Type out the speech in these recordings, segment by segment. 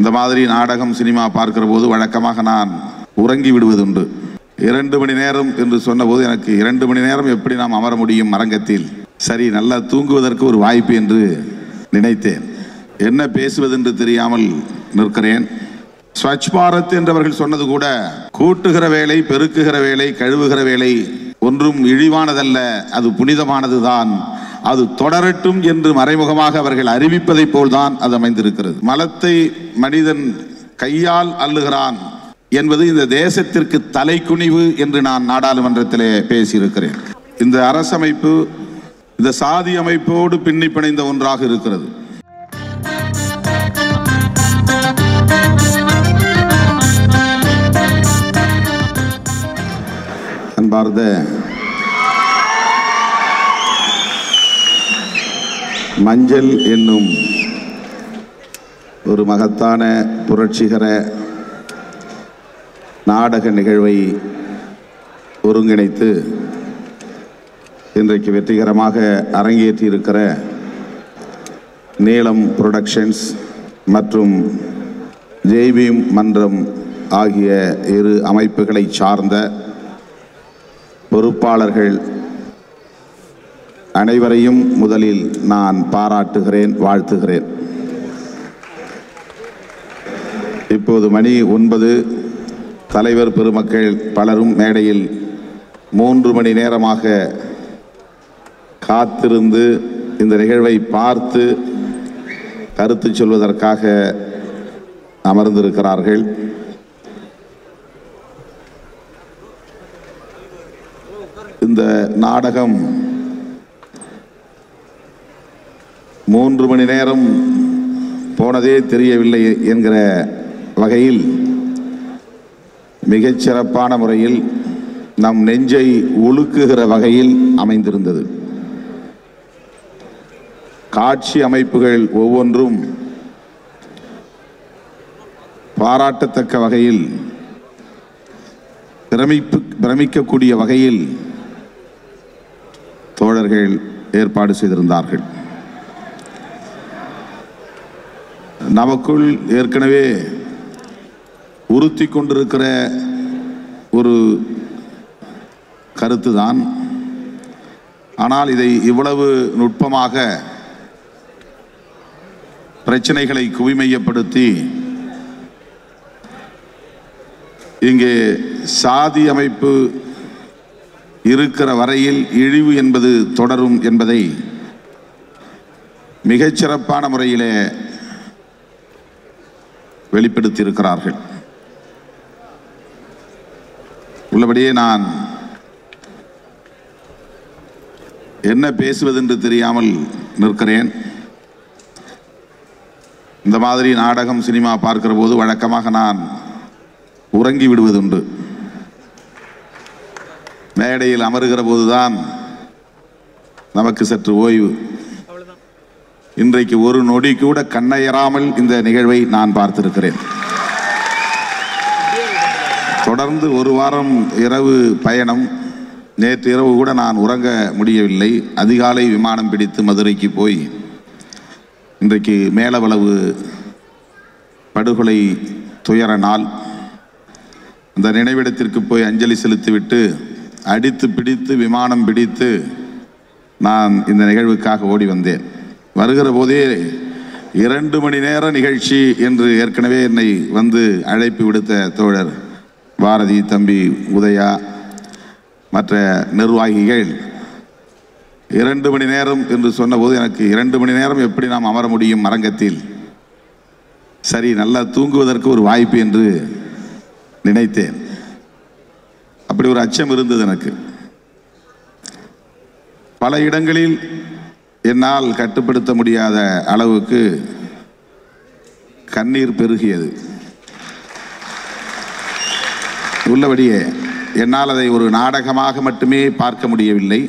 இந்த மாதிரி நாடகம் சினிமா பார்க்கிற போது வழக்கமாக நான் உறங்கி விடுவதுண்டு இரண்டு மணி நேரம் என்று சொன்னபோது எனக்கு இரண்டு மணி நேரம் எப்படி நாம் அமர முடியும் அரங்கத்தில்? சரி நல்லா தூங்குவதற்கு ஒரு வாய்ப்பு என்று நினைத்தேன். என்ன பேசுவதென்று தெரியாமல் நிற்கிறேன். ஸ்வச் பாரத் என்றவர்கள் சொன்னது கூட கூட்டுகிற வேலை பெருக்குகிற வேலை கழுவுகிற வேலை ஒன்றும் இழிவானதல்ல அது புனிதமானதுதான். அது தொடரட்டும் என்று மறைமுகமாக அவர்கள் அறிவிப்பதைப் போல்தான் அது அமைந்திருக்கிறது. மலத்தை மனிதன் கையால் அள்ளுகிறான் என்பது இந்த தேசத்திற்கு தலைக்குனிவு என்று நான் நாடாளுமன்றத்திலே பேசியிருக்கிறேன். இந்த அரசமைப்பு இந்த சாதி அமைப்போடு பின்னி பிணைந்த ஒன்றாக இருக்கிறது. அன்பார்ந்த மஞ்சள் என்னும் ஒரு மகத்தான புரட்சிகர நாடக நிகழ்வை ஒருங்கிணைத்து இன்றைக்கு வெற்றிகரமாக அரங்கேற்றியிருக்கிற நீளம் புரொடக்ஷன்ஸ் மற்றும் ஜெய்பீம் மன்றம் ஆகிய இரு அமைப்புகளை சார்ந்த பொறுப்பாளர்கள் அனைவரையும் முதலில் நான் பாராட்டுகிறேன் வாழ்த்துகிறேன். இப்போது மணி ஒன்பது. தலைவர் பெருமக்கள் பலரும் மேடையில் மூன்று மணி நேரமாக காத்திருந்து இந்த நிகழ்வை பார்த்து கருத்து சொல்வதற்காக அமர்ந்திருக்கிறார்கள். இந்த நாடகம் மூன்று மணி நேரம் போனதே தெரியவில்லை என்கிற வகையில் மிகச்சிறப்பான முறையில் நம் நெஞ்சை உலுக்குகிற வகையில் அமைந்திருந்தது. காட்சி அமைப்புகள் ஒவ்வொன்றும் பாராட்டத்தக்க வகையில் பிரமிப்பு பிரமிக்கக்கூடிய வகையில் தோழர்கள் ஏற்பாடு செய்திருந்தார்கள். நமக்குள் ஏற்கனவே உறுத்தி கொண்டிருக்கிற ஒரு கருத்துதான். ஆனால் இதை இவ்வளவு நுட்பமாக பிரச்சனைகளை குவிமையப்படுத்தி இங்கே சாதி அமைப்பு இருக்கிற வரையில் இழிவு என்பது தொடரும் என்பதை மிகச்சிறப்பான முறையிலே வெளிப்படுத்தியிருக்கிறார்கள். உள்ளபடியே நான் என்ன பேசுவதென்று தெரியாமல் நிற்கிறேன். இந்த மாதிரி நாடகம் சினிமா பார்க்கிற போது வழக்கமாக நான் உறங்கி விடுவதுண்டு. மேடையில் அமருகிற போதுதான் நமக்கு சற்று ஓய்வு. இன்றைக்கு ஒரு நொடி கூட கண்ணையறாமல் இந்த நிகழ்வை நான் பார்த்திருக்கிறேன். தொடர்ந்து ஒரு வாரம் இரவு பயணம் நேற்று இரவு கூட நான் உறங்க முடியவில்லை. அதிகாலை விமானம் பிடித்து மதுரைக்கு போய் இன்றைக்கு மேலவளவு படுகொலை துயர நாள். அந்த நினைவிடத்திற்கு போய் அஞ்சலி செலுத்திவிட்டு அடித்து பிடித்து விமானம் பிடித்து நான் இந்த நிகழ்வுக்காக ஓடி வந்தேன். வருகிற போதே இரண்டு மணி நேர நிகழ்ச்சி என்று ஏற்கனவே என்னை வந்து அழைப்பு விடுத்த தோழர் பாரதி தம்பி உதயா மற்ற நிர்வாகிகள். இரண்டு மணி நேரம் என்று சொன்னபோது எனக்கு இரண்டு மணி நேரம் எப்படி நாம் அமர முடியும் அரங்கத்தில்? சரி நல்லா தூங்குவதற்கு ஒரு வாய்ப்பு என்று நினைத்தேன். அப்படி ஒரு அச்சம் இருந்தது எனக்கு. பல இடங்களில் என்னால் கட்டுப்படுத்த முடியாத அளவுக்கு கண்ணீர் பெருகியது. உள்ளபடியே என்னால் அதை ஒரு நாடகமாக மட்டுமே பார்க்க முடியவில்லை.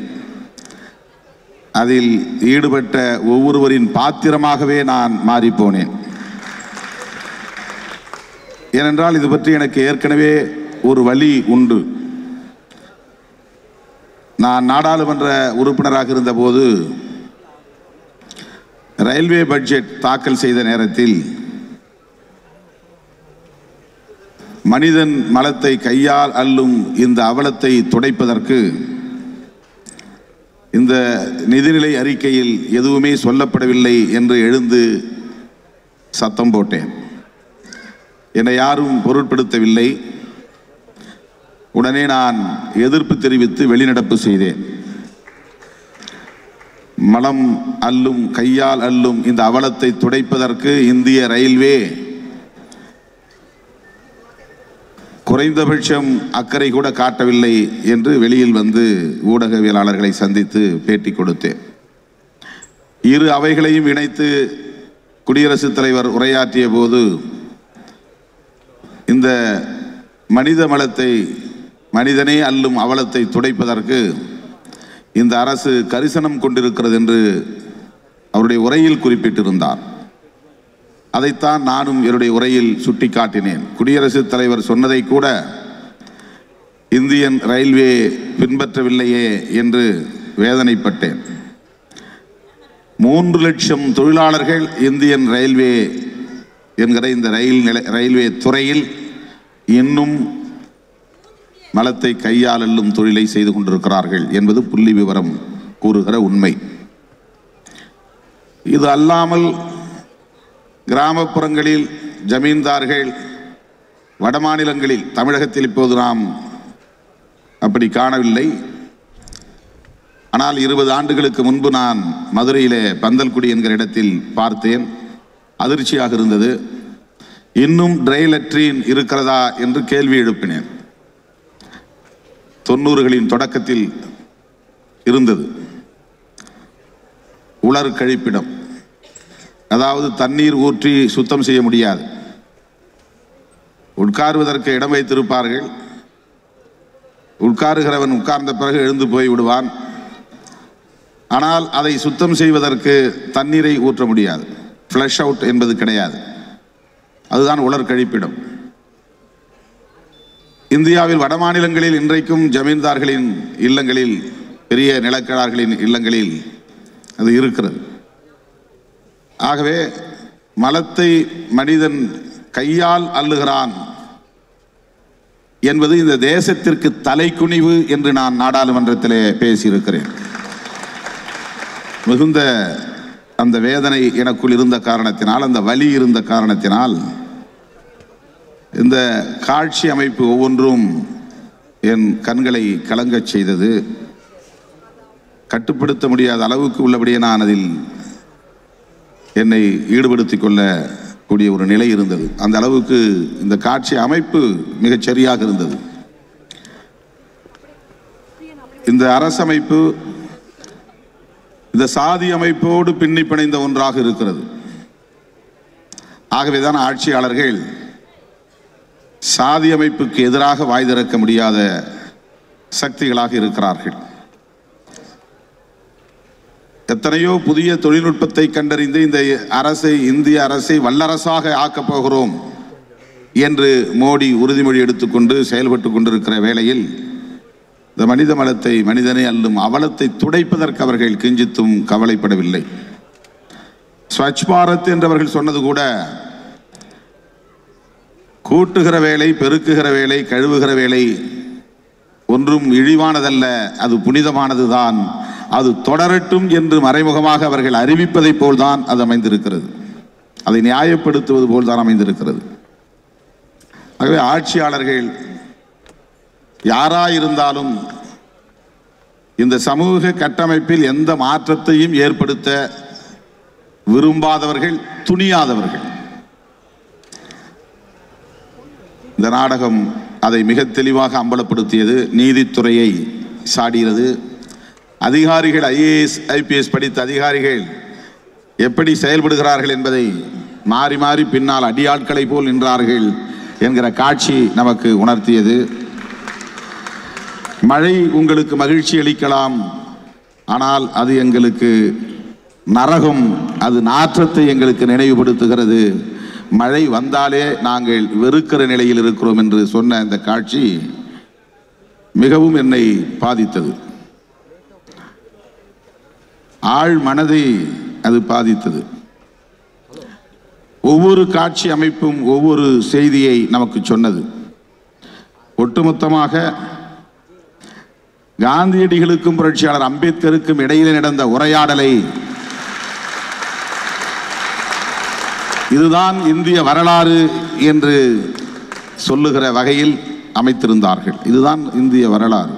அதில் ஈடுபட்ட ஒவ்வொருவரின் பாத்திரமாகவே நான் மாறிப்போனேன். ஏனென்றால் இது பற்றி எனக்கு ஏற்கனவே ஒரு வழி உண்டு. நான் நாடாளுமன்ற உறுப்பினராக இருந்தபோது ரயில்வே பட்ஜெட் தாக்கல் செய்த நேரத்தில் மனிதன் மலத்தை கையால் அல்லும் இந்த அவலத்தை துடைப்பதற்கு இந்த நிதிநிலை அறிக்கையில் எதுவுமே சொல்லப்படவில்லை என்று எழுந்து சத்தம் போட்டேன். என்னை யாரும் பொருட்படுத்தவில்லை. உடனே நான் எதிர்ப்பு தெரிவித்து வெளிநடப்பு செய்தேன். மலம் அல்லும் கையால் அல்லும் இந்த அவலத்தை துடைப்பதற்கு இந்திய ரயில்வே குறைந்தபட்சம் அக்கறை கூட காட்டவில்லை என்று வெளியில் வந்து ஊடகவியலாளர்களை சந்தித்து பேட்டி கொடுத்தேன். இரு அவைகளையும் இணைத்து குடியரசுத் தலைவர் உரையாற்றிய போது இந்த மனித மலத்தை மனிதனே அல்லும் அவலத்தை துடைப்பதற்கு இந்த அரசு கரிசனம் கொண்டிருக்கிறது என்று அவருடைய உரையில் குறிப்பிட்டிருந்தார். அதைத்தான் நானும் என்னுடைய உரையில் சுட்டிக்காட்டினேன். குடியரசுத் தலைவர் சொன்னதை கூட இந்தியன் ரயில்வே பின்பற்றவில்லையே என்று வேதனைப்பட்டேன். மூன்று லட்சம் தொழிலாளர்கள் இந்தியன் ரயில்வே என்கிற இந்த ரயில் நிலை ரயில்வே துறையில் இன்னும் மலத்தை கையால் அள்ளும் தொழிலை செய்து கொண்டிருக்கிறார்கள் என்பது புள்ளி விவரம் கூறுகிற உண்மை. இது அல்லாமல் கிராமப்புறங்களில் ஜமீன்தார்கள் வடமாநிலங்களில் தமிழகத்தில் இப்போது நாம் அப்படி காணவில்லை. ஆனால் இருபது ஆண்டுகளுக்கு முன்பு நான் மதுரையிலே பந்தல்குடி என்கிற இடத்தில் பார்த்தேன். அதிர்ச்சியாக இருந்தது. இன்னும் ட்ரை லெட்ரின் இருக்கிறதா என்று கேள்வி எழுப்பினேன். தொண்ணூறுகளின் தொடக்கத்தில் இருந்தது. உலர் கழிப்பிடம் அதாவது தண்ணீர் ஊற்றி சுத்தம் செய்ய முடியாது. உட்காருவதற்கு இடம் வைத்திருப்பார்கள். உட்காருகிறவன் உட்கார்ந்த பிறகு எழுந்து போய் விடுவான். ஆனால் அதை சுத்தம் செய்வதற்கு தண்ணீரை ஊற்ற முடியாது. ஃப்ளஷ் அவுட் என்பது கிடையாது. அதுதான் உலர் கழிப்பிடம் இந்தியாவில் வடமாநிலங்களில் இன்றைக்கும் ஜமீன்தார்களின் இல்லங்களில் பெரிய நிலக்கிழார்களின் இல்லங்களில் அது இருக்கிறது. ஆகவே மலத்தை மனிதன் கையால் அள்ளுகிறான் என்பது இந்த தேசத்திற்கு தலைக்குனிவு என்று நான் நாடாளுமன்றத்திலே பேசியிருக்கிறேன். மிகுந்த அந்த வேதனை எனக்குள் இருந்த காரணத்தினால் அந்த வலி இருந்த காரணத்தினால் இந்த காட்சி அமைப்பு ஒவ்வொன்றும் என் கண்களை கலங்கச் செய்தது. கட்டுப்படுத்த முடியாத அளவுக்கு உள்ளபடியே நான் அதில் என்னை ஈடுபடுத்திக் கொள்ளக்கூடிய ஒரு நிலை இருந்தது. அந்த அளவுக்கு இந்த காட்சி அமைப்பு மிகச் சரியாக இருந்தது. இந்த அரசமைப்பு இந்த சாதி அமைப்போடு பின்னி பிணைந்த ஒன்றாக இருக்கிறது. ஆகவேதான் ஆட்சியாளர்கள் சாதி அமைப்புக்கு எதிராக வாய் திறக்க முடியாத சக்திகளாக இருக்கிறார்கள். எத்தனையோ புதிய தொழில்நுட்பத்தை கண்டறிந்து இந்த அரசை இந்திய அரசை வல்லரசாக ஆக்கப் போகிறோம் என்று மோடி உறுதிமொழி எடுத்துக்கொண்டு செயல்பட்டு கொண்டிருக்கிற வேளையில் இந்த மனித மலத்தை மனிதனை அல்லும் அவலத்தை துடைப்பதற்கு அவர்கள் கிஞ்சித்தும் கவலைப்படவில்லை. ஸ்வச் பாரத் என்றவர்கள் சொன்னது கூட கூட்டுகிற வேலை பெருக்குகிற வேலை கழுவுகிற வேலை ஒன்றும் இழிவானதல்ல. அது புனிதமானதுதான். அது தொடரட்டும் என்று மறைமுகமாக அவர்கள் அறிவிப்பதைப் போல்தான் அது அமைந்திருக்கிறது. அதை நியாயப்படுத்துவது போல்தான் அமைந்திருக்கிறது. ஆகவே ஆட்சியாளர்கள் யாராயிருந்தாலும் இந்த சமூக கட்டமைப்பில் எந்த மாற்றத்தையும் ஏற்படுத்த விரும்பாதவர்கள் துணியாதவர்கள். இந்த நாடகம் அதை மிக தெளிவாக அம்பலப்படுத்தியது நீதித்துறையை சாடுகிறது அதிகாரிகள் ஐஏஎஸ் ஐபிஎஸ் படித்த அதிகாரிகள் எப்படி செயல்படுகிறார்கள் என்பதை மாறி மாறி பின்னால் அடியாட்களை போல் நின்றார்கள் என்கிற காட்சி நமக்கு உணர்த்தியது. மழை உங்களுக்கு மகிழ்ச்சி அளிக்கலாம் ஆனால் அது எங்களுக்கு நரகம் அது நாற்றத்தை எங்களுக்கு நினைவுபடுத்துகிறது. மழை வந்தாலே நாங்கள் வெறுக்கிற நிலையில் இருக்கிறோம் என்று சொன்ன இந்த காட்சி மிகவும் என்னை பாதித்தது. ஆழ் மனதை அது பாதித்தது. ஒவ்வொரு காட்சி அமைப்பும் ஒவ்வொரு செய்தியை நமக்கு சொன்னது. ஒட்டுமொத்தமாக காந்தியடிகளுக்கும் புரட்சியாளர் அம்பேத்கருக்கும் இடையிலே நடந்த உரையாடலை இதுதான் இந்திய வரலாறு என்று சொல்லுகிற வகையில் அமைத்திருந்தார்கள். இதுதான் இந்திய வரலாறு.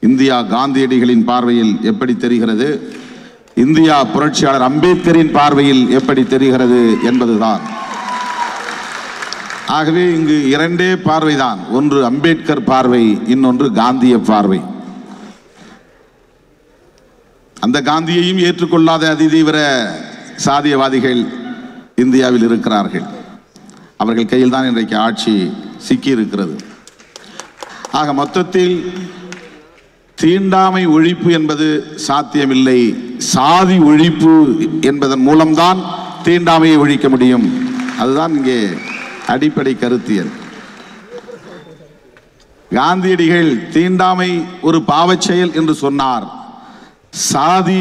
இந்தியா காந்தியடிகளின் பார்வையில் எப்படி தெரிகிறது? இந்தியா புரட்சியாளர் அம்பேத்கரின் பார்வையில் எப்படி தெரிகிறது என்பதுதான். ஆகவே இங்கு இரண்டே பார்வைதான். ஒன்று அம்பேத்கர் பார்வை இன்னொன்று காந்திய பார்வை. அந்த காந்தியையும் ஏற்றுக்கொள்ளாத அதிதீவிர சாதியவாதிகள் இந்தியாவில் இருக்கிறார்கள். அவர்கள் கையில் தான் இன்றைக்கு ஆட்சி சிக்கி இருக்கிறது ஆக மொத்தத்தில் தீண்டாமை ஒழிப்பு என்பது சாத்தியமில்லை. சாதி ஒழிப்பு என்பதன் மூலம்தான் தீண்டாமையை ஒழிக்க முடியும். அதுதான் இங்கே அடிப்படை கருத்தியல். காந்தியடிகள் தீண்டாமை ஒரு பாவச்செயல் என்று சொன்னார். சாதி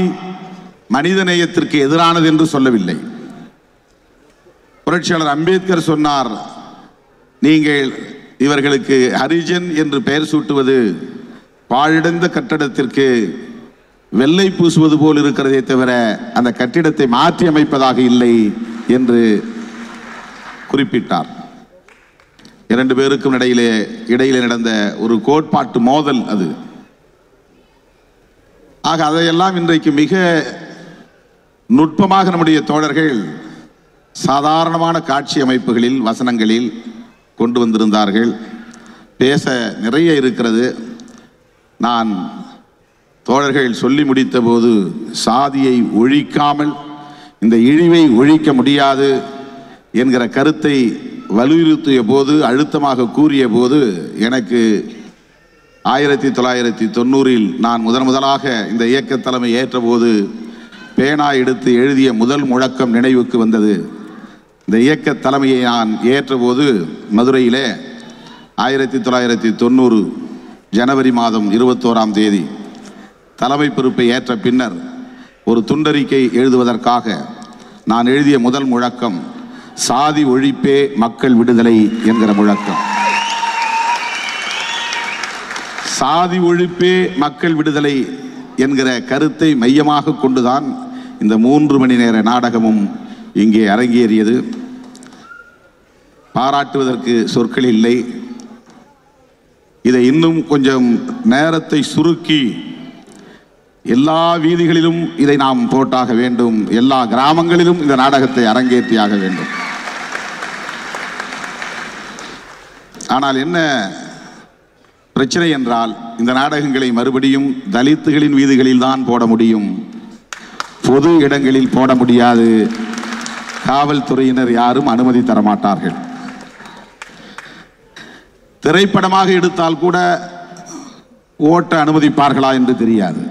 மனிதநேயத்திற்கு எதிரானது என்று சொல்லவில்லை. புரட்சியாளர் அம்பேத்கர் சொன்னார் நீங்கள் இவர்களுக்கு ஹரிஜன் என்று பெயர் சூட்டுவது பாழடைந்த கட்டடத்திற்கு வெள்ளை பூசுவது போல் இருக்கிறதே தவிர அந்த கட்டிடத்தை மாற்றி அமைப்பதாக இல்லை என்று குறிப்பிட்டார். இரண்டு பேருக்கும் இடையிலே இடையிலே நடந்த ஒரு கோட்பாட்டு மோதல் அது. ஆக அதையெல்லாம் இன்றைக்கு மிக நுட்பமாக நம்முடைய தோழர்கள் சாதாரணமான காட்சி அமைப்புகளில் வசனங்களில் கொண்டு வந்திருந்தார்கள். பேச நிறைய இருக்கிறது. நான் தோழர்கள் சொல்லி முடித்தபோது சாதியை ஒழிக்காமல் இந்த இழிவை ஒழிக்க முடியாது என்கிற கருத்தை வலியுறுத்திய போது அழுத்தமாக கூறிய போது எனக்கு ஆயிரத்தி தொள்ளாயிரத்தி தொண்ணூறில் நான் முதன் முதலாக இந்த இயக்க தலைமை ஏற்றபோது பேனா எடுத்து எழுதிய முதல் முழக்கம் நினைவுக்கு வந்தது. இந்த இயக்க தலைமையை நான் ஏற்றபோது மதுரையிலே ஆயிரத்தி தொள்ளாயிரத்தி தொண்ணூறு ஜனவரி மாதம் இருபத்தோராம் தேதி தலைமை பொறுப்பை ஏற்ற பின்னர் ஒரு துண்டறிக்கை எழுதுவதற்காக நான் எழுதிய முதல் முழக்கம் சாதி ஒழிப்பே மக்கள் விடுதலை என்கிற முழக்கம். சாதி ஒழிப்பே மக்கள் விடுதலை என்கிற கருத்தை மையமாக கொண்டுதான் இந்த மூன்று மணி நேர நாடகமும் இங்கே அரங்கேறியது. பாராட்டுவதற்கு சொற்கள் இல்லை. இதை இன்னும் கொஞ்சம் நேரத்தை சுருக்கி எல்லா வீதிகளிலும் இதை நாம் போட்டாக வேண்டும். எல்லா கிராமங்களிலும் இந்த நாடகத்தை அரங்கேற்றியாக வேண்டும். ஆனால் என்ன பிரச்சனை என்றால் இந்த நாடகங்களை மறுபடியும் தலித்துகளின் வீதிகளில் தான் போட முடியும். பொது இடங்களில் போட முடியாது. காவல்துறையினர் யாரும் அனுமதி தர மாட்டார்கள் திரைப்படமாக எடுத்தால் கூட ஓட்ட அனுமதிப்பார்களா என்று தெரியாது.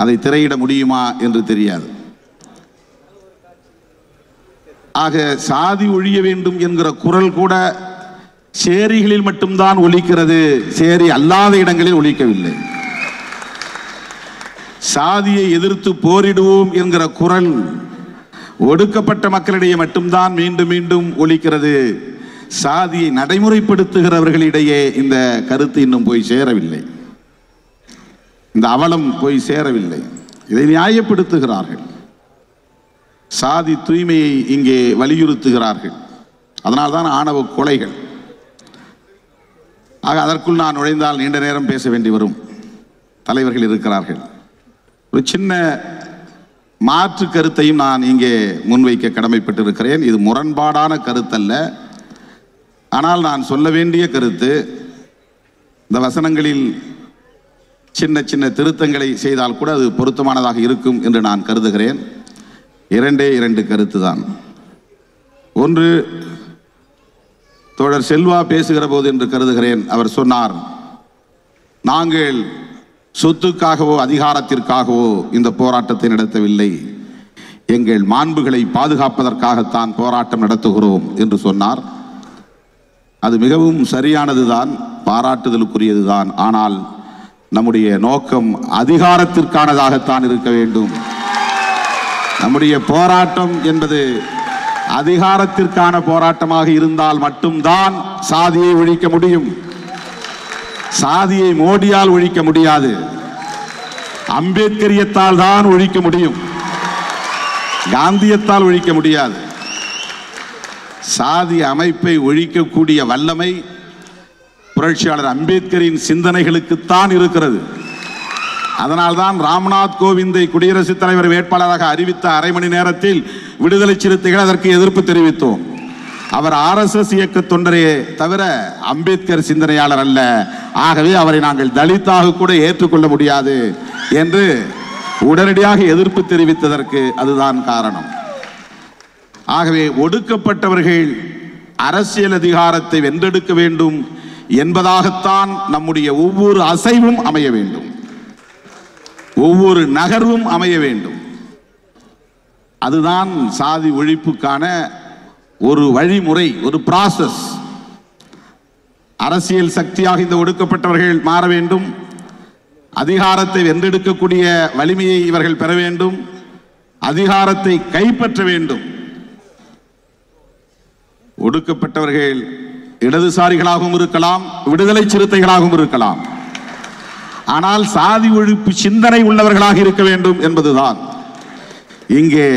அதை திரையிட முடியுமா என்று தெரியாது. ஆக சாதி ஒழிய வேண்டும் என்கிற குரல் கூட சேரிகளில் மட்டும்தான் ஒலிக்கிறது. சேரி அல்லாத இடங்களில் ஒலிக்கவில்லை. சாதியை எதிர்த்து போரிடுவோம் என்கிற குரல் ஒடுக்கப்பட்ட மக்களிடையே மட்டும்தான் மீண்டும் மீண்டும் ஒழிக்கிறது சாதியை நடைமுறைப்படுத்துகிறவர்களிடையே இந்த கருத்து இன்னும் போய் சேரவில்லை. இந்த அவலம் போய் சேரவில்லை. இதை நியாயப்படுத்துகிறார்கள். சாதி தூய்மையை இங்கே வலியுறுத்துகிறார்கள். அதனால்தான் ஆணவ கொலைகள். ஆக அதற்குள் நான் நுழைந்தால் நீண்ட நேரம் பேச வேண்டி வரும். தலைவர்கள் இருக்கிறார்கள். ஒரு சின்ன மாற்று கருத்தையும் நான் இங்கே முன்வைக்க கடமைப்பட்டிருக்கிறேன். இது முரண்பாடான கருத்தல்ல. ஆனால் நான் சொல்ல வேண்டிய கருத்து இந்த வசனங்களில் சின்ன சின்ன திருத்தங்களை செய்தால் கூட அது பொருத்தமானதாக இருக்கும் என்று நான் கருதுகிறேன். இரண்டே இரண்டு கருத்து தான் ஒன்று தோழர் செல்வா பேசுகிற போது என்று கருதுகிறேன். அவர் சொன்னார் நாங்கள் சொத்துக்காகவோ அதிகாரத்திற்காகவோ இந்த போராட்டத்தை நடத்தவில்லை. எங்கள் மாண்புகளை பாதுகாப்பதற்காகத்தான் போராட்டம் நடத்துகிறோம் என்று சொன்னார். அது மிகவும் சரியானதுதான் பாராட்டுதலுக்குரியதுதான். ஆனால் நம்முடைய நோக்கம் அதிகாரத்திற்கானதாகத்தான் இருக்க வேண்டும். நம்முடைய போராட்டம் என்பது அதிகாரத்திற்கான போராட்டமாக இருந்தால் மட்டும்தான் சாதியை ஒழிக்க முடியும். சாதியை மோடியால் ஒழிக்க முடியாது. அம்பேத்கரியத்தால் தான் ஒழிக்க முடியும். காந்தியத்தால் ஒழிக்க முடியாது. சாதி அமைப்பை ஒழிக்கக்கூடிய வல்லமை புரட்சியாளர் அம்பேத்கரின் சிந்தனைகளுக்குத்தான் இருக்கிறது. அதனால்தான் ராம்நாத் கோவிந்தை குடியரசுத் தலைவர் வேட்பாளராக அறிவித்த அரை மணி நேரத்தில் விடுதலை சிறுத்தைகள் அதற்கு எதிர்ப்பு தெரிவித்தோம். அவர் ஆர்எஸ்எஸ் இயக்க தொண்டரே தவிர அம்பேத்கர் சிந்தனையாளர் அல்ல. ஆகவே அவரை நாங்கள் தலித்தாக கூட ஏற்றுக்கொள்ள முடியாது என்று உடனடியாக எதிர்ப்பு தெரிவித்ததற்கு அதுதான் காரணம். ஆகவே ஒடுக்கப்பட்டவர்கள் அரசியல் அதிகாரத்தை வென்றெடுக்க வேண்டும் என்பதாகத்தான் நம்முடைய ஒவ்வொரு அசைவும் அமைய வேண்டும். ஒவ்வொரு நகர்வும் அமைய வேண்டும். அதுதான் சாதி ஒழிப்புக்கான ஒரு வழிமுறை ஒரு ப்ராசஸ் அரசியல் சக்தியாக இந்த ஒடுக்கப்பட்டவர்கள் மாற வேண்டும். அதிகாரத்தை வென்றெடுக்கக்கூடிய வலிமையை இவர்கள் பெற வேண்டும். அதிகாரத்தை கைப்பற்ற வேண்டும். ஒடுக்கப்பட்டவர்கள் இடதுசாரிகளாகவும் இருக்கலாம் விடுதலை சிறுத்தைகளாகவும் இருக்கலாம். ஆனால் சாதி ஒழிப்பு சிந்தனை உள்ளவர்களாக இருக்க வேண்டும் என்பதுதான். இங்கே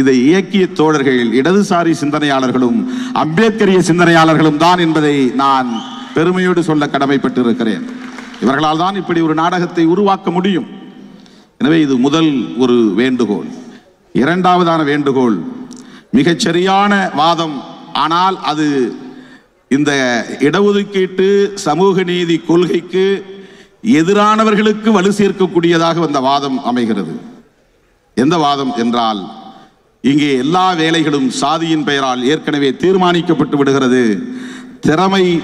இதை இயக்கிய தோழர்கள் இடதுசாரி சிந்தனையாளர்களும் அம்பேத்கரிய சிந்தனையாளர்களும் தான் என்பதை நான் பெருமையோடு சொல்ல கடமைப்பட்டிருக்கிறேன். இவர்களால் தான் இப்படி ஒரு நாடகத்தை உருவாக்க முடியும். எனவே இது முதல் ஒரு வேண்டுகோள். இரண்டாவதான வேண்டுகோள் மிகச் சரியான வாதம். ஆனால் அது இந்த இடஒதுக்கீட்டு சமூக நீதி கொள்கைக்கு எதிரானவர்களுக்கு வலு சேர்க்கக்கூடியதாக அந்த வாதம் அமைகிறது. எந்த வாதம் என்றால் இங்கே எல்லா வேலைகளும் சாதியின் பெயரால் ஏற்கனவே தீர்மானிக்கப்பட்டு விடுகிறது. திறமை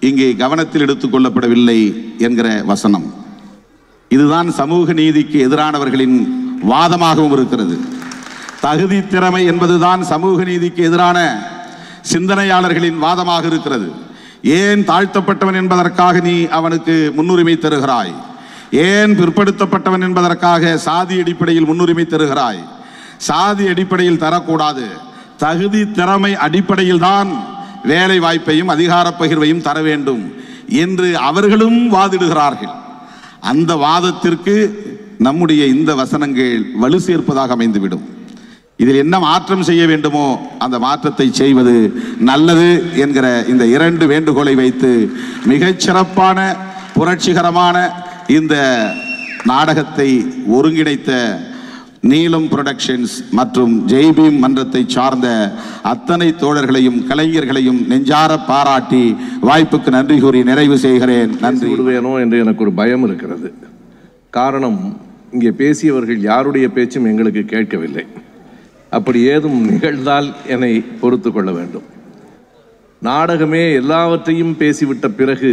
இங்கே கவனத்தில் எடுத்துக் கொள்ளப்படவில்லை என்கிற வசனம். இதுதான் சமூக நீதிக்கு எதிரானவர்களின் வாதமாகவும் இருக்கிறது. தகுதி திறமை என்பதுதான் சமூக நீதிக்கு எதிரான சிந்தனையாளர்களின் வாதமாக இருக்கிறது. ஏன் தாழ்த்தப்பட்டவன் என்பதற்காக நீ அவனுக்கு முன்னுரிமை தருகிறாய்? ஏன் பிற்படுத்தப்பட்டவன் என்பதற்காக சாதி அடிப்படையில் முன்னுரிமை தருகிறாய்? சாதி அடிப்படையில் தரக்கூடாது. தகுதி திறமை அடிப்படையில் தான் வேலை வாய்ப்பையும் அதிகார பகிர்வையும் தர வேண்டும் என்று அவர்களும் வாதிடுகிறார்கள். அந்த வாதத்திற்கு நம்முடைய இந்த வசனங்கள் வலு சேர்ப்பதாக அமைந்துவிடும். இதில் என்ன மாற்றம் செய்ய வேண்டுமோ அந்த மாற்றத்தை செய்வது நல்லது என்கிற இந்த இரண்டு வேண்டுகோளை வைத்து மிகச்சிறப்பான புரட்சிகரமான இந்த நாடகத்தை ஒருங்கிணைத்த நீலம் புரொடக்ஷன்ஸ் மற்றும் ஜெய்பீம் மன்றத்தை சார்ந்த அத்தனை தோழர்களையும் கலைஞர்களையும் நெஞ்சார பாராட்டி வாய்ப்புக்கு நன்றி கூறி நிறைவு செய்கிறேன். நன்றி. விடுவேனோ என்று எனக்கு ஒரு பயம் இருக்கிறது. காரணம் இங்கே பேசியவர்கள் யாருடைய பேச்சும் எங்களுக்கு கேட்கவில்லை. அப்படி ஏதும் நிகழ்ந்தால் என்னை பொறுத்து கொள்ள வேண்டும். நாடகமே எல்லாவற்றையும் பேசிவிட்ட பிறகு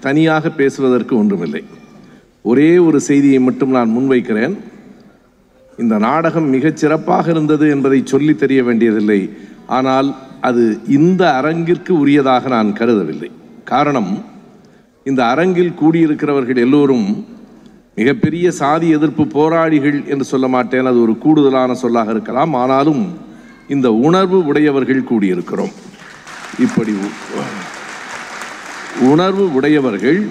தனியாக பேசுவதற்கு ஒன்றுமில்லை. ஒரே ஒரு செய்தியை மட்டும் நான் முன்வைக்கிறேன். இந்த நாடகம் மிகச் சிறப்பாக இருந்தது என்பதை சொல்லி தெரிய வேண்டியதில்லை. ஆனால் அது இந்த அரங்கிற்கு உரியதாக நான் கருதவில்லை. காரணம் இந்த அரங்கில் கூடியிருக்கிறவர்கள் எல்லோரும் மிகப்பெரிய சாதி எதிர்ப்பு போராளிகள் என்று சொல்ல மாட்டேன். அது ஒரு கூடுதலான சொல்லாக இருக்கலாம். ஆனாலும் இந்த உணர்வு உடையவர்கள் கூடியிருக்கிறோம். இப்படி உ- உணர்வு உடையவர்கள்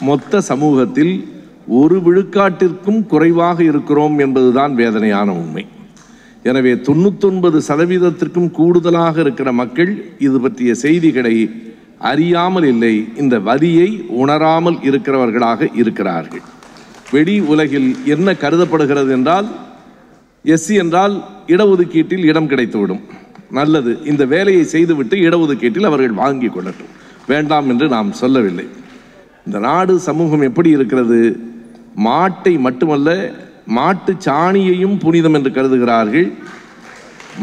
மொத்த சமூகத்தில் ஒரு விழுக்காட்டிற்கும் குறைவாக இருக்கிறோம் என்பதுதான் வேதனையான உண்மை. எனவே தொண்ணூத்தொன்பது சதவீதத்திற்கும் கூடுதலாக இருக்கிற மக்கள் இது பற்றிய செய்திகளை அறியாமல் இல்லை இந்த வரியை உணராமல் இருக்கிறவர்களாக இருக்கிறார்கள். வெளி உலகில் என்ன கருதப்படுகிறது என்றால் எஸ்சி என்றால் இடஒதுக்கீட்டில் இடம் கிடைத்துவிடும். நல்லது இந்த வேலையை செய்துவிட்டு இடஒதுக்கீட்டில் அவர்கள் வாங்கிக் கொள்ளட்டும். வேண்டாம் என்று நாம் சொல்லவில்லை. இந்த நாடு சமூகம் எப்படி இருக்கிறது? மாட்டை மட்டுமல்ல மாட்டு சாணியையும் புனிதம் என்று கருதுகிறார்கள்.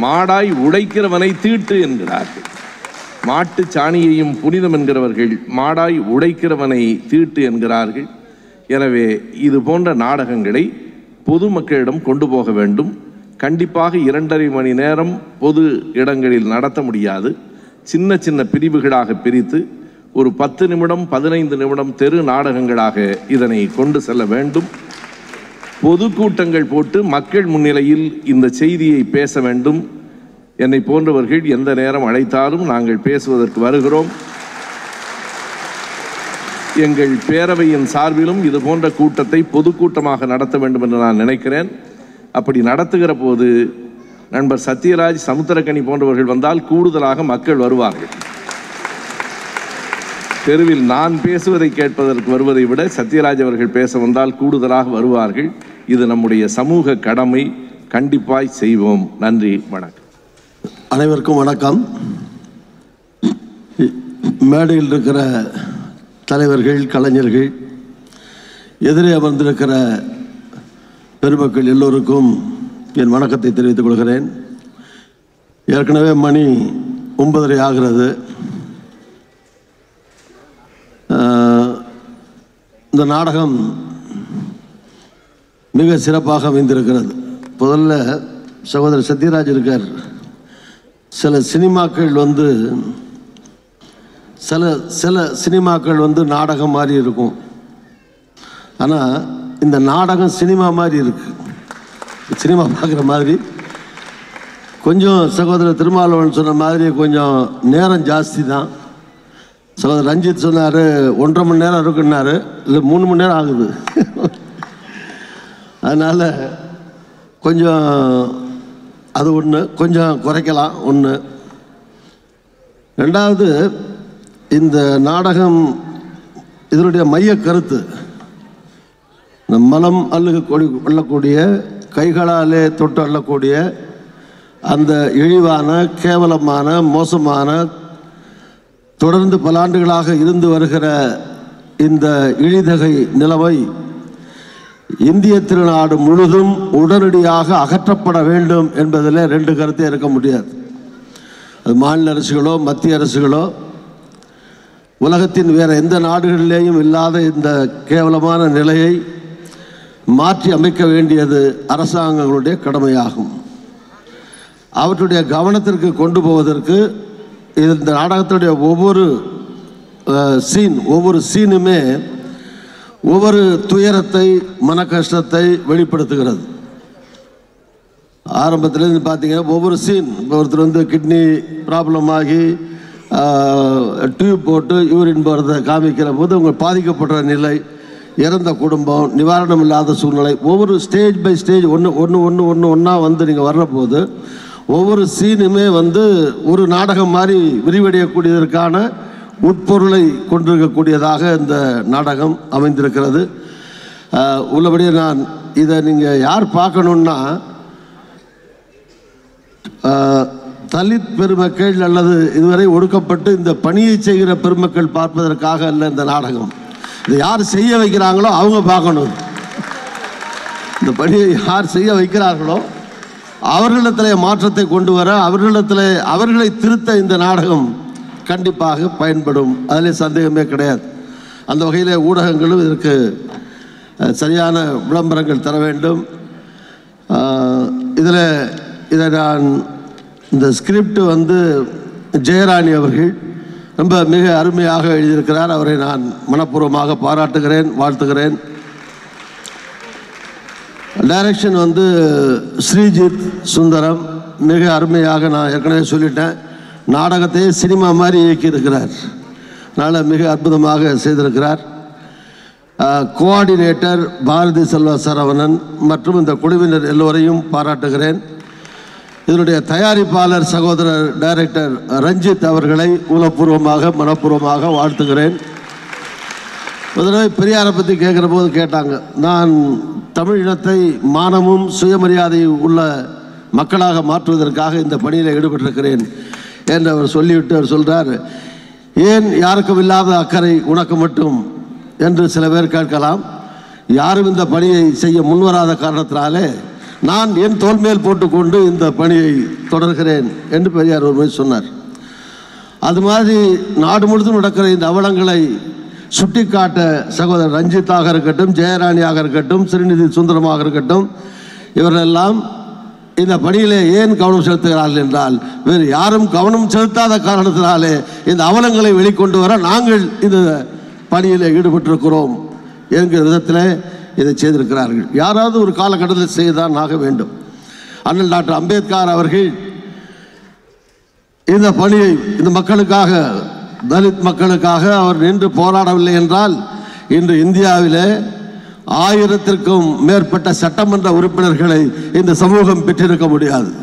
மாடாய் உடைக்கிறவனை தீட்டு என்கிறார்கள். மாட்டு சாணியையும் புனிதம் என்கிறவர்கள் மாடாய் உடைக்கிறவனை தீட்டு என்கிறார்கள். எனவே இது போன்ற நாடகங்களை பொதுமக்களிடம் கொண்டு போக வேண்டும். கண்டிப்பாக இரண்டரை மணி நேரம் பொது இடங்களில் நடத்த முடியாது. சின்ன சின்ன பிரிவுகளாக பிரித்து ஒரு பத்து நிமிடம் பதினைந்து நிமிடம் தெரு நாடகங்களாக இதனை கொண்டு செல்ல வேண்டும். பொதுக்கூட்டங்கள் போட்டு மக்கள் முன்னிலையில் இந்த செய்தியை பேச வேண்டும். என்னை போன்றவர்கள் எந்த நேரம் அழைத்தாலும் நாங்கள் பேசுவதற்கு வருகிறோம். எங்கள் பேரவையின் சார்பிலும் இது போன்ற கூட்டத்தை பொதுக்கூட்டமாக நடத்த வேண்டும் என்று நான் நினைக்கிறேன். அப்படி நடத்துகிற போது நண்பர் சத்யராஜ் சமுத்திரக்கனி போன்றவர்கள் வந்தால் கூடுதலாக மக்கள் வருவார்கள். தெருவில் நான் பேசுவதை கேட்பதற்கு வருவதை விட சத்யராஜ் அவர்கள் பேச வந்தால் கூடுதலாக வருவார்கள். இது நம்முடைய சமூக கடமை. கண்டிப்பாய் செய்வோம். நன்றி. வணக்கம். அனைவருக்கும் வணக்கம். மேடையில் இருக்கிற தலைவர்கள் கலைஞர்கள் எதிரே அமர்ந்திருக்கிற பெருமக்கள் எல்லோருக்கும் என் வணக்கத்தை தெரிவித்துக் கொள்கிறேன். ஏற்கனவே மணி ஒன்பதரை ஆகிறது. இந்த நாடகம் மிக சிறப்பாக அமைந்திருக்கிறது. முதல்ல சகோதரர் சத்யராஜ் இருக்கார். சில சினிமாக்கள் வந்து சில சில சினிமாக்கள் வந்து நாடகம் மாதிரி இருக்கும். ஆனால் இந்த நாடகம் சினிமா மாதிரி இருக்கு. சினிமா பார்க்குற மாதிரி. கொஞ்சம் சகோதரர் திருமாவளவன் சொன்ன மாதிரி கொஞ்சம் நேரம் ஜாஸ்தி தான். சகோதரர் ரஞ்சித் சொன்னார் ஒன்றரை மணி நேரம் இருக்குன்னாரு. இல்லை மூணு மணி நேரம் ஆகுது. அதனால் கொஞ்சம் அது ஒன்று கொஞ்சம் குறைக்கலாம் ஒன்று ரெண்டாவது இந்த நாடகம் இதனுடைய மைய கருத்து இந்த மலம் அள்ளுக கொடி அள்ளக்கூடிய கைகளாலே தொட்டு அள்ளக்கூடிய அந்த இழிவான கேவலமான மோசமான தொடர்ந்து பல ஆண்டுகளாக இருந்து வருகிற இந்த இழிதகை நிலைமை இந்திய திருநாடு முழுதும் உடனடியாக அகற்றப்பட வேண்டும் என்பதில் ரெண்டு கருத்தே இருக்க முடியாது. அது மாநில அரசுகளோ மத்திய அரசுகளோ உலகத்தின் வேறு எந்த நாடுகளிலேயும் இல்லாத இந்த கேவலமான நிலையை மாற்றி அமைக்க வேண்டியது அரசாங்கங்களுடைய கடமையாகும். அவற்றுடைய கவனத்திற்கு கொண்டு போவதற்கு இந்த நாடகத்துடைய ஒவ்வொரு சீன் ஒவ்வொரு சீனுமே ஒவ்வொரு துயரத்தை மன கஷ்டத்தை வெளிப்படுத்துகிறது. ஆரம்பத்துலேருந்து பார்த்தீங்கன்னா ஒவ்வொரு சீன் இப்போ ஒருத்தர் வந்து கிட்னி ப்ராப்ளம் ஆகி டியூப் போட்டு யூரின் போகிறத காமிக்கிற போது அவங்க பாதிக்கப்படுற நிலை இறந்த குடும்பம் நிவாரணம் இல்லாத சூழ்நிலை ஒவ்வொரு ஸ்டேஜ் பை ஸ்டேஜ் ஒன்று ஒன்று ஒன்று ஒன்று ஒன்றா வந்து நீங்கள் வர்ற போது ஒவ்வொரு சீனுமே வந்து ஒரு நாடகம் மாதிரி விரிவடையக்கூடியதற்கான உட்பொருளை கொண்டிருக்கக்கூடியதாக இந்த நாடகம் அமைந்திருக்கிறது. உள்ளபடி உள்ளபடியே நான் இதை நீங்கள் யார் பார்க்கணுன்னா தலித் பெருமக்கள் அல்லது இதுவரை ஒடுக்கப்பட்டு இந்த பணியை செய்கிற பெருமக்கள் பார்ப்பதற்காக அல்ல இந்த நாடகம். இதை யார் செய்ய வைக்கிறாங்களோ அவங்க பார்க்கணும். இந்த பணியை யார் செய்ய வைக்கிறார்களோ அவர்களிடத்தில் மாற்றத்தை கொண்டு வர அவர்களிடத்தில் அவர்களை திருத்த இந்த நாடகம் கண்டிப்பாக பயன்படும். அதில் சந்தேகமே கிடையாது. அந்த வகையில் ஊடகங்களும் இதற்கு சரியான விளம்பரங்கள் தர வேண்டும். இதில் இதை நான் இந்த ஸ்கிரிப்ட் வந்து ஜெயராணி அவர்கள் ரொம்ப மிக அருமையாக எழுதியிருக்கிறார். அவரை நான் மனப்பூர்வமாக பாராட்டுகிறேன் வாழ்த்துகிறேன். டைரக்ஷன் வந்து ஸ்ரீஜித் சுந்தரம். மிக அருமையாக நான் ஏற்கனவே சொல்லிட்டேன். நாடகத்தையே சினிமா மாதிரி இயக்கியிருக்கிறார். அதனால் மிக அற்புதமாக செய்திருக்கிறார். கோஆர்டினேட்டர் பாரதி செல்வ சரவணன் மற்றும் இந்த குழுவினர் எல்லோரையும் பாராட்டுகிறேன். இதனுடைய தயாரிப்பாளர் சகோதரர் டைரக்டர் ரஞ்சித் அவர்களை உலப்பூர்வமாக மனப்பூர்வமாக வாழ்த்துகிறேன். ஒரு பெரியாரை பற்றி கேட்குற போது கேட்டாங்க. நான் தமிழ் இனத்தை மானமும் சுயமரியாதையும் உள்ள மக்களாக மாற்றுவதற்காக இந்த பணியில் ஈடுபட்டிருக்கிறேன் என்று அவர் சொல்லிவிட்டு அவர் சொல்றார். ஏன் யாருக்கும் இல்லாத அக்கறை உனக்கு மட்டும்? என்று சில பேர் கேட்கலாம். யாரும் இந்த பணியை செய்ய முன்வராத காரணத்தினாலே நான் என் தோல்மேல் போட்டுக்கொண்டு இந்த பணியை தொடர்கிறேன் என்று பெரியார் ஒரு முறை சொன்னார். அது மாதிரி நாடு முழுதும் நடக்கிற இந்த அவலங்களை சுட்டிக்காட்ட சகோதரர் ரஞ்சித்தாக இருக்கட்டும் ஜெயராணியாக இருக்கட்டும் ஸ்ரீநிதி சுந்தரமாக இருக்கட்டும் இவரெல்லாம் இந்த பணியிலே ஏன் கவனம் செலுத்துகிறார்கள் என்றால் வேறு யாரும் கவனம் செலுத்தாத காரணத்தினாலே இந்த அவலங்களை வெளிக்கொண்டு வர நாங்கள் இந்த பணியில் ஈடுபட்டிருக்கிறோம் என்கிற விதத்தில் இதை செய்திருக்கிறார்கள். யாராவது ஒரு காலகட்டத்தில் செய்துதான் ஆக வேண்டும். அண்ணல் டாக்டர் அம்பேத்கர் அவர்கள் இந்த பணியை இந்த மக்களுக்காக தலித் மக்களுக்காக அவர் நின்று போராடவில்லை என்றால் இன்று இந்தியாவிலே ஆயிரத்திற்கும் மேற்பட்ட சட்டமன்ற உறுப்பினர்களை இந்த சமூகம் பெற்றிருக்க முடியாது.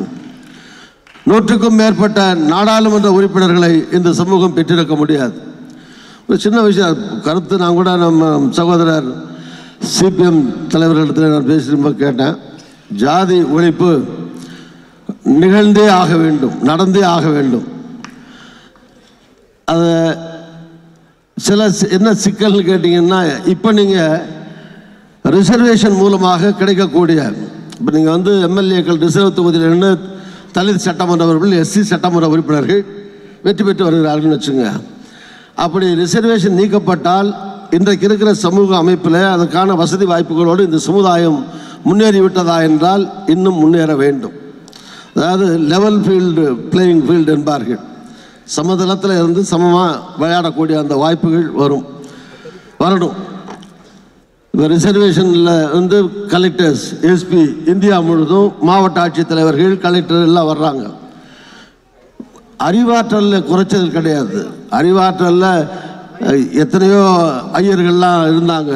நூற்றுக்கும் மேற்பட்ட நாடாளுமன்ற உறுப்பினர்களை இந்த சமூகம் பெற்றிருக்க முடியாது. ஒரு சின்ன விஷயம் கருத்து நான் கூட நம்ம சகோதரர் சிபிஎம் தலைவர்களிடத்தில் நான் பேசியிருப்ப கேட்டேன். ஜாதி ஒழிப்பு நிகழ்ந்தே ஆக வேண்டும் நடந்தே ஆக வேண்டும். அது சில என்ன சிக்கல்னு கேட்டிங்கன்னா இப்போ நீங்கள் ரிசர்வேஷன் மூலமாக கிடைக்கக்கூடிய இப்போ நீங்கள் வந்து எம்எல்ஏக்கள் ரிசர்வ் தொகுதியில் நின்று தலித் சட்டமன்ற உறுப்பினர் எஸ்சி சட்டமன்ற உறுப்பினர்கள் வெற்றி பெற்று வருகிறார்கள்னு வச்சுங்க. அப்படி ரிசர்வேஷன் நீக்கப்பட்டால் இன்றைக்கு இருக்கிற சமூக அமைப்பில் அதற்கான வசதி வாய்ப்புகளோடு இந்த சமுதாயம் முன்னேறிவிட்டதா என்றால் இன்னும் முன்னேற வேண்டும். அதாவது லெவல் ஃபீல்டு பிளேயிங் ஃபீல்டு என்பார்கள். சமதளத்தில் இருந்து சமமாக விளையாடக்கூடிய அந்த வாய்ப்புகள் வரும். வரணும். இப்போ ரிசர்வேஷனில் வந்து கலெக்டர்ஸ் எஸ்பி இந்தியா முழுதும் மாவட்ட ஆட்சித்தலைவர்கள் கலெக்டர் எல்லாம் வர்றாங்க. அறிவாற்றலில் குறைச்சது கிடையாது. அறிவாற்றலில் எத்தனையோ ஐயர்கள்லாம் இருந்தாங்க.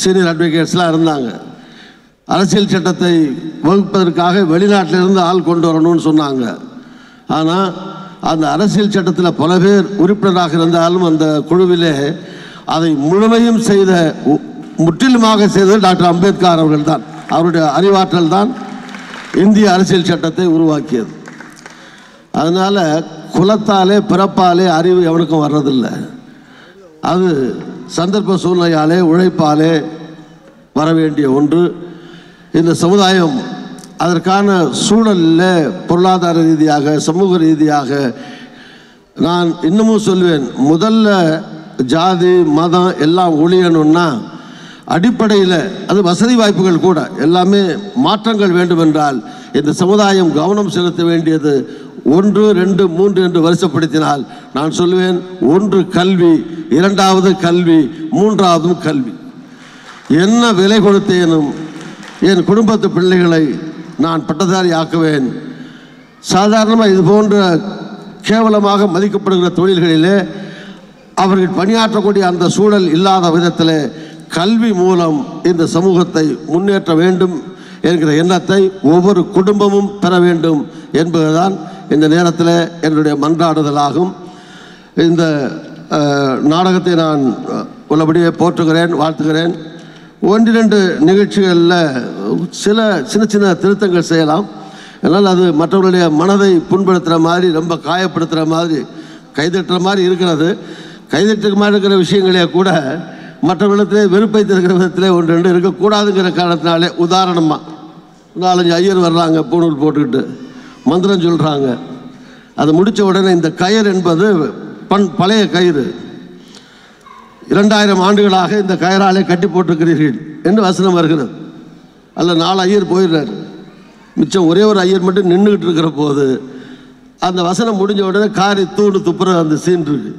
சீனியர் அட்வொகேட்ஸ்லாம் இருந்தாங்க. அரசியல் சட்டத்தை வகுப்பதற்காக வெளிநாட்டிலிருந்து ஆள் கொண்டு வரணும்னு சொன்னாங்க. ஆனால் அந்த அரசியல் சட்டத்தில் பல பேர் உறுப்பினராக இருந்தாலும் அந்த குழுவிலே அதை முழுமையும் செய்த முற்றிலுமாக செய்தது டாக்டர் அம்பேத்கர் அவர்கள் தான் அவருடைய அறிவாற்றல் தான் இந்திய அரசியல் சட்டத்தை உருவாக்கியது. அதனால் குலத்தாலே பிறப்பாலே அறிவு எவனுக்கும் வர்றதில்லை. அது சந்தர்ப்ப சூழ்நிலையாலே உழைப்பாலே வர வேண்டிய ஒன்று. இந்த சமுதாயம் அதற்கான சூழலில் பொருளாதார ரீதியாக சமூக ரீதியாக நான் இன்னமும் சொல்லுவேன் முதல்ல ஜாதி மதம் எல்லாம் ஒழியணும்னா அடிப்படையில் அது வசதி வாய்ப்புகள் கூட எல்லாமே மாற்றங்கள் வேண்டுமென்றால் இந்த சமுதாயம் கவனம் செலுத்த வேண்டியது ஒன்று ரெண்டு மூன்று என்று வரிசைப்படுத்தினால் நான் சொல்லுவேன் ஒன்று கல்வி இரண்டாவது கல்வி மூன்றாவதும் கல்வி. என்ன விலை கொடுத்தேனும் என் குடும்பத்து பிள்ளைகளை நான் பட்டதாரி ஆக்குவேன். சாதாரணமாக இது போன்ற கேவலமாக மதிக்கப்படுகிற தொழில்களிலே அவர்கள் பணியாற்றக்கூடிய அந்த சூழல் இல்லாத விதத்தில் கல்வி மூலம் இந்த சமூகத்தை முன்னேற்ற வேண்டும் என்கிற எண்ணத்தை ஒவ்வொரு குடும்பமும் பெற வேண்டும் என்பதுதான் இந்த நேரத்தில் என்னுடைய மன்றாடுதலாகும். இந்த நாடகத்தை நான் உள்ளபடியே போற்றுகிறேன் வாழ்த்துகிறேன். ஒன்றிரண்டு நிகழ்ச்சிகளில் சில சின்ன சின்ன திருத்தங்கள் செய்யலாம். அதனால் அது மற்றவர்களுடைய மனதை புண்படுத்துகிற மாதிரி ரொம்ப காயப்படுத்துகிற மாதிரி கைதட்டுற மாதிரி இருக்கிறது. கைதட்டுற மாதிரி இருக்கிற விஷயங்களே கூட மற்றவர்களிடத்திலே வெறுப்பை தருகிற விதத்திலே ஒன்று ரெண்டு இருக்கக்கூடாதுங்கிற காரணத்தினாலே உதாரணமாக நாலஞ்சு ஐயர் வர்றாங்க பூணூல் போட்டுக்கிட்டு. மந்திரம் சொல்கிறாங்க அது முடித்த உடனே இந்த கயிறு என்பது பண் பழைய கயிறு. இரண்டாயிரம் ஆண்டுகளாக இந்த கயிறாலே கட்டி போட்டிருக்கிறீர்கள் என்று வசனம் வருகிறது. அல்ல நாலு ஐயர் போயிடுறாரு. மிச்சம் ஒரே ஒரு ஐயர் மட்டும் நின்றுக்கிட்டு இருக்கிற போது அந்த வசனம் முடிஞ்ச உடனே காரி தூண்டு துப்புற அந்த சீன் இருக்கு.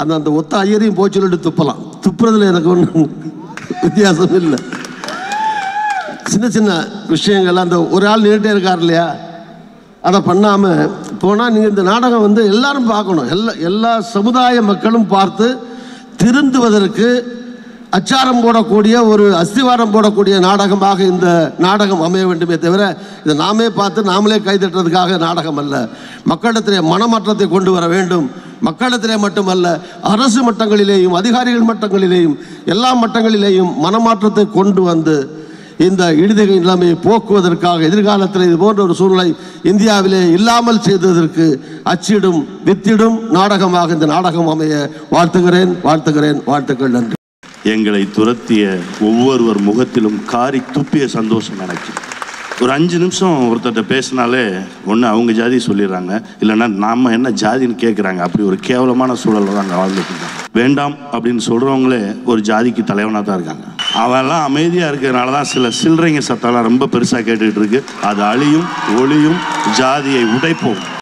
அந்த அந்த ஒத்த ஐயரையும் போய் சொல்லிட்டு துப்பலாம். துப்புறதுல எனக்கு ஒன்றும் வித்தியாசம் இல்லை. சின்ன சின்ன விஷயங்கள் அந்த ஒரு ஆள் நின்றுட்டே இருக்கார் இல்லையா? அதை பண்ணாமல் போனால் நீங்கள் இந்த நாடகம் வந்து எல்லாரும் பார்க்கணும். எல்லா எல்லா சமுதாய மக்களும் பார்த்து திருந்துவதற்கு அச்சாரம் போடக்கூடிய ஒரு அஸ்திவாரம் போடக்கூடிய நாடகமாக இந்த நாடகம் அமைய வேண்டுமே தவிர இதை நாமே பார்த்து நாமளே கைதட்டுறதுக்காக நாடகம் அல்ல. மக்களிடத்திலே மனமாற்றத்தை கொண்டு வர வேண்டும். மக்களிடத்திலே மட்டுமல்ல அரசு மட்டங்களிலேயும் அதிகாரிகள் மட்டங்களிலேயும் எல்லா மட்டங்களிலேயும் மனமாற்றத்தை கொண்டு வந்து இந்த இடுதகை நிலைமையை போக்குவதற்காக எதிர்காலத்தில் இது போன்ற ஒரு சூழ்நிலை இந்தியாவிலே இல்லாமல் செய்ததற்கு அச்சிடும் வித்திடும் நாடகமாக இந்த நாடகம் அமைய வாழ்த்துகிறேன் வாழ்த்துகிறேன் வாழ்த்துக்கள் நன்றி. எங்களை துரத்திய ஒவ்வொருவர் முகத்திலும் காரி துப்பிய சந்தோஷம் எனக்கு. ஒரு அஞ்சு நிமிஷம் ஒருத்தர்கிட்ட பேசினாலே ஒன்று அவங்க ஜாதி சொல்லிடுறாங்க இல்லைன்னா நாம் என்ன ஜாதின்னு கேட்குறாங்க அப்படி ஒரு கேவலமான சூழலில் தான் அங்கே வாழ்ந்துட்டு இருக்காங்க வேண்டாம் அப்படின்னு சொல்கிறவங்களே ஒரு ஜாதிக்கு தலைவனாக தான் இருக்காங்க. அவெல்லாம் அமைதியாக இருக்கிறதுனால தான் சில சில்லறைங்க சத்தம்லாம் ரொம்ப பெருசாக கேட்டுக்கிட்டு இருக்கு. அது அழியும் ஒளியும் ஜாதியை உடைப்போம்.